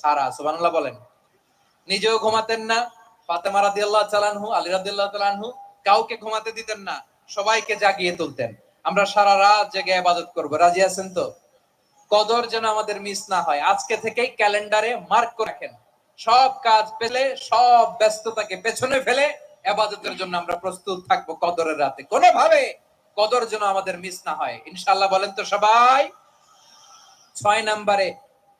ছাড়া, সুবহানাল্লাহ বলেন। নিজেও ঘুমাতেন না, ফাতেমা রাদিয়াল্লাহু তাআলাহু আলী রাদিয়াল্লাহু তাআলাহু কাউকে ঘুমাতে দিতেন না, সবাইকে জাগিয়ে তুলতেন। আমরা সারা রাত জেগে ইবাদত করব, রাজি আছেন তো? কদর যেন আমাদের মিস না হয়, আজকে থেকেই ক্যালেন্ডারে মার্ক করে রাখেন। সব কাজ পেলে, সব ব্যস্ততাকে পেছনে ফেলে আবাদতের জন্য আমরা প্রস্তুত থাকব কদরের রাতে। কদর যেন আমাদের মিস না হয়। ইনশাআল্লাহ বলেন তো সবাই? ছয় নম্বরে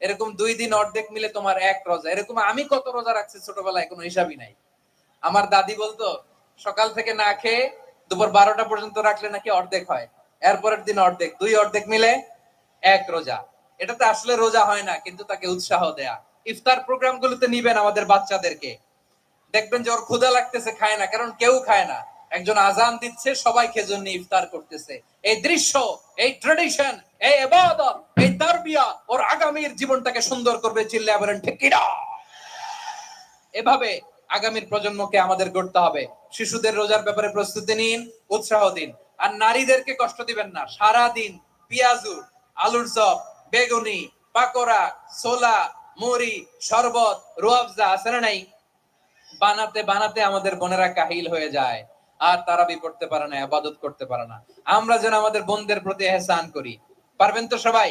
এরকম দুই দিন অর্ধেক মিলে তোমার এক রোজা। এরকম আমি কত রোজা রাখছি ছোটবেলায়, কোনো হিসাবই নাই। আমার দাদি বলতো, সকাল থেকে না খেয়ে দুপুর বারোটা পর্যন্ত রাখলে নাকি অর্ধেক হয়। এরপরের দিন অর্ধেক, দুই অর্ধেক মিলে এক রোজা। এটাতে আসলে রোজা হয় না, কিন্তু তাকে উৎসাহ দেয়া। ইফতার প্রোগ্রাম গুলোতে নিবেন আমাদের বাচ্চাদেরকে। দেখবেন যে ওর ক্ষুধা লাগতেছে, খায় না, কারণ কেউ খায় না। একজন আজান দিচ্ছে, সবাই খেজুর নিয়ে ইফতার করতেছে। এই দৃশ্য, এই ট্রেডিশন এই এবাদত, এই তারবিয়া ওর আগামীর জীবনটাকে সুন্দর করবে চিল্লা বলেন, ঠিক কিনা? এভাবে আগামীর প্রজন্মকে আমাদের গড়তে হবে। শিশুদের রোজার ব্যাপারে প্রস্তুতি নিন, উৎসাহ দিন। আর নারীদেরকে কষ্ট দিবেন না। সারা দিন পেঁয়াজু, আলুর চপ, বেগুনি, পাকোড়া, ছোলা, মুড়ি, শরবত রুয়াবজা আছে না নাই, বানাতে বানাতে আমাদের বোনেরা কাহিল হয়ে যায়। আর তারা পড়তে পারে না, আবাদত করতে পারে না। আমরা যেন আমাদের বোনদের প্রতি এহসান করি। পারবেন তো সবাই?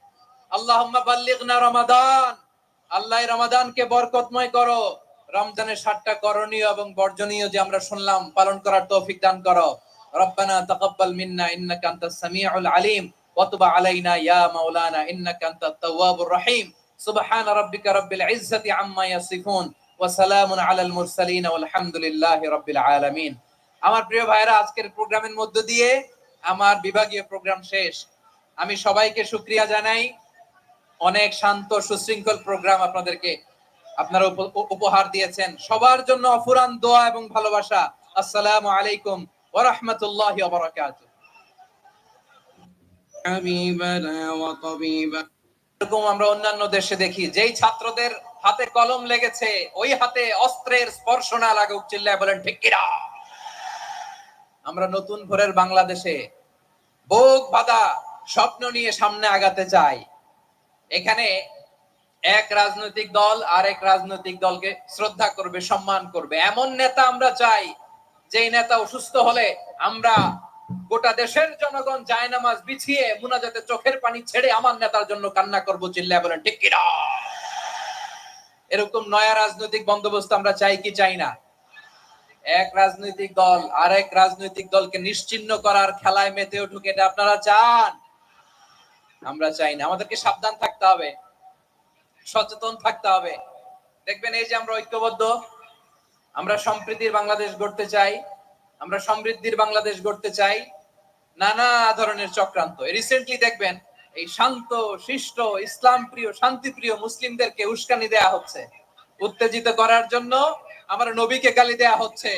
আল্লাহুম্মা রমাদান। আল্লাহ রমাদানকে বরকতময় করো। রমজানের ষাটটা করণীয় এবং বর্জনীয় যে আমরা শুনলাম, পালন করার তৌফিক দান করো। আমার প্রিয় ভাইরা আজকের প্রোগ্রামের মধ্য দিয়ে আমার বিভাগীয় প্রোগ্রাম শেষ। আমি সবাইকে শুক্রিয়া জানাই। অনেক শান্ত সুশৃঙ্খল প্রোগ্রাম আপনাদেরকে আপনারা উপহার দিয়েছেন। সবার জন্য অফুরান দোয়া এবং ভালোবাসা। আসসালামু আলাইকুম ওরহমতুল্লাহ বরকাত এরকম আমরা অন্যান্য দেশে দেখি যেই ছাত্রদের হাতে কলম লেগেছে ওই হাতে অস্ত্রের স্পর্শ না লাগুক চিল্লায় বলেন ঠিক আমরা নতুন ভোরের বাংলাদেশে বোক বাধা স্বপ্ন নিয়ে সামনে আগাতে চাই। এখানে এক রাজনৈতিক দল আর এক রাজনৈতিক দলকে শ্রদ্ধা করবে, সম্মান করবে। এমন নেতা আমরা চাই, যেই নেতা অসুস্থ হলে আমরা গোটা দেশের জনগণ জায়নামাজ বিছিয়ে মুনাজাতে চোখের পানি ছেড়ে আমার নেতার জন্য কান্না করব, চিল্লায় বলেন, ঠিক এরকম নয়া রাজনৈতিক বন্দোবস্ত আমরা চাই কি চাই না? এক রাজনৈতিক দল আর এক রাজনৈতিক দলকে নিশ্চিহ্ন করার খেলায় মেতে উঠুক, এটা আপনারা চান? আমরা চাই না। আমাদেরকে সাবধান থাকতে হবে, সচেতন থাকতে হবে। দেখবেন এই যে আমরা ঐক্যবদ্ধ, আমরা সম্প্রীতির বাংলাদেশ গড়তে চাই, আমরা সমৃদ্ধির বাংলাদেশ গড়তে চাই, নানা ধরনের চক্রান্ত। রিসেন্টলি দেখবেন এই শান্ত, শিষ্ট ইসলাম প্রিয় শান্তিপ্রিয় মুসলিমদেরকে উস্কানি দেয়া হচ্ছে। উত্তেজিত করার জন্য আমার নবীকে গালি দেয়া হচ্ছে।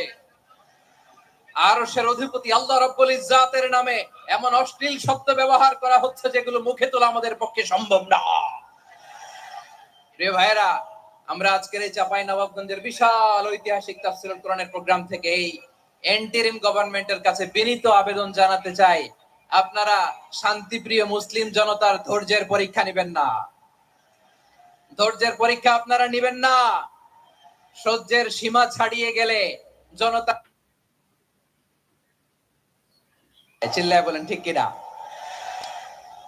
আরশের অধিপতি আল্লাহ রব্বুল ইজ্জাতের নামে এমন অশ্লীল শব্দ ব্যবহার করা হচ্ছে যেগুলো মুখে তোলা আমাদের পক্ষে সম্ভব না। প্রিয় ভাইরা আমরা আজকের এই চাপাই নবাবগঞ্জের বিশাল ঐতিহাসিক তাফসিরুল কোরআনের প্রোগ্রাম থেকে এই এন্টিরিম গভর্নমেন্টের কাছে বিনীত আবেদন জানাতে চাই, আপনারা শান্তিপ্রিয় মুসলিম জনতার ধৈর্যের পরীক্ষা নেবেন না। ধৈর্যের পরীক্ষা আপনারা নেবেন না। সহ্যের সীমা ছাড়িয়ে গেলে জনতা চিল্লায় বলেন, ঠিক কিনা?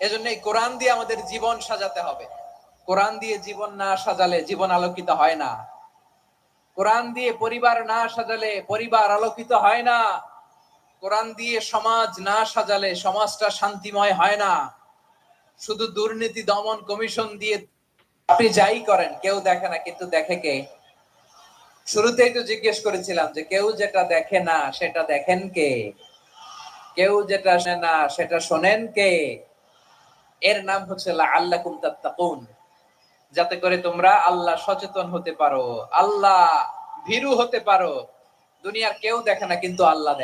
এজন্য এই কোরআন দিয়ে আমাদের জীবন সাজাতে হবে। কোরআন দিয়ে জীবন না সাজালে জীবন আলোকিত হয় না। কোরআন দিয়ে পরিবার না সাজালে পরিবার আলোকিত হয় না। কোরআন দিয়ে সমাজ না সাজালে সমাজটা শান্তিময় হয় না। শুধু দুর্নীতি দমন কমিশন দিয়ে আপনি যাই করেন, কেউ দেখে না, কিন্তু দেখে কে? শুরুতেই তো জিজ্ঞেস করেছিলাম যে কেউ যেটা দেখে না, সেটা দেখেন কে? কেউ যেটা শোনে না, সেটা শোনেন কে? এর নাম হচ্ছে আল্লাহ তাত্তাকুন। যাতে করে তোমরা আল্লাহ সচেতন হতে পারো, আল্লাহ ভীরু হতে পারো। দুনিয়ার কেউ দেখে না, কিন্তু আল্লাহ দেখে।